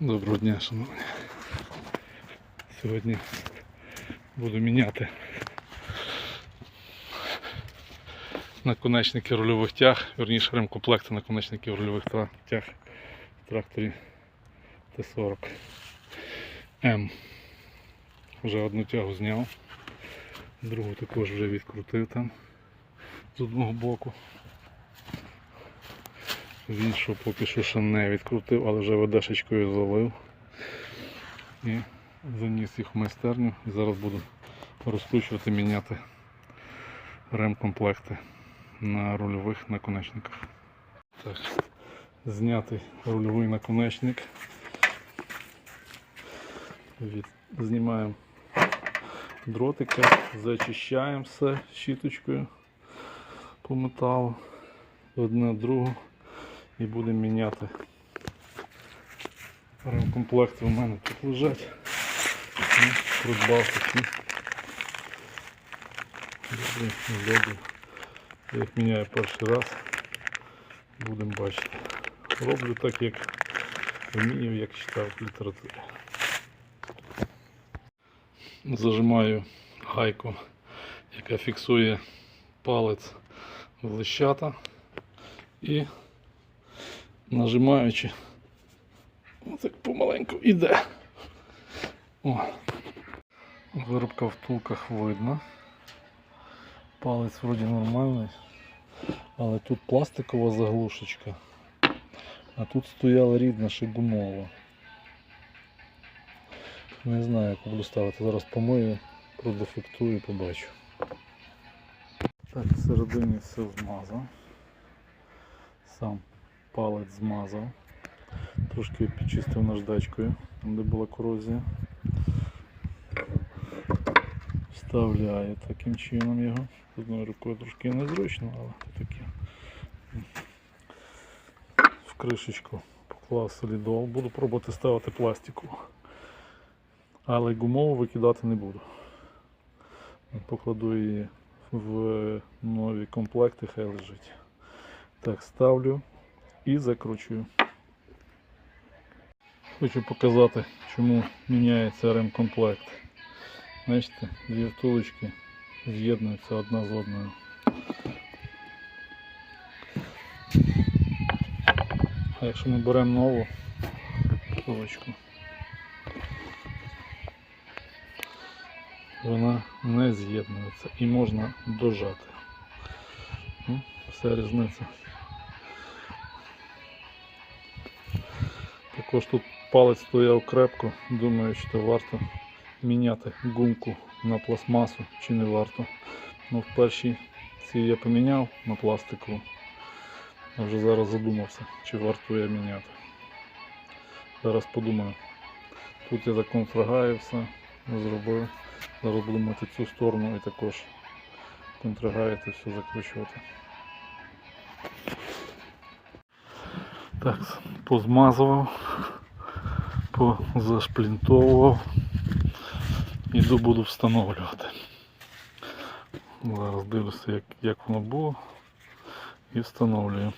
Доброго дня, шановні. Сьогодні буду міняти наконечники рульових тяг, верніше ремкомплекти наконечників рульових тяг в тракторі Т-40 М. Вже одну тягу зняв, другу також вже відкрутив там з одного боку. Він що поки що ще не відкрутив, але вже ведешечкою залив. І заніс їх в майстерню і зараз буду розкручувати, міняти ремкомплекти на рульових наконечниках. Так, знятий рульовий наконечник. Від... Знімаємо дротика, зачищаємо все щіточкою по металу одне другу і будемо міняти. Ремкомплекти у мене тут лежать. Придбав такі. Недобрі. Я їх міняю перший раз. Будемо бачити. Роблю так, як вмію, як читав в літературі. Зажимаю гайку, яка фіксує палець в лищата і нажимаючи, так помаленьку іде. О. Виробка в втулках видно. Палець вроді нормальний, але тут пластикова заглушечка, а тут стояла рідна ще гумова. Не знаю, як буду ставити. Зараз помию, продефектую і побачу. Так, всередині все змазав. Сам палець змазав. Трошки підчистив наждачкою, де була корозія. Вставляю таким чином його. Одною рукою трошки незручно, але таке. В кришечку поклав солідол. Буду пробувати ставити пластику. Але гумову викидати не буду. Покладу її в нові комплекти, хай лежить. Так, ставлю і закручую. Хочу показати, чому міняється ремкомплект. Бачите, дві втулочки з'єднуються одна з одною. А якщо ми беремо нову втулочку, вона не з'єднується і можна дожати. Ну, Вся різниця. Також тут палець стояв крепко, думаю, що варто міняти гумку на пластмасу чи не варто. Ну, в першій цій я поміняв на пластикову, а вже зараз задумався, чи варто я міняти. Зараз подумаю. Тут я законтрагаю все, зробив. Зараз буду мити цю сторону і також контрагаяти все закручувати. Так, позмазував, позашплінтовував. Іду буду встановлювати. Зараз дивлюся, як, як воно було і встановлюю.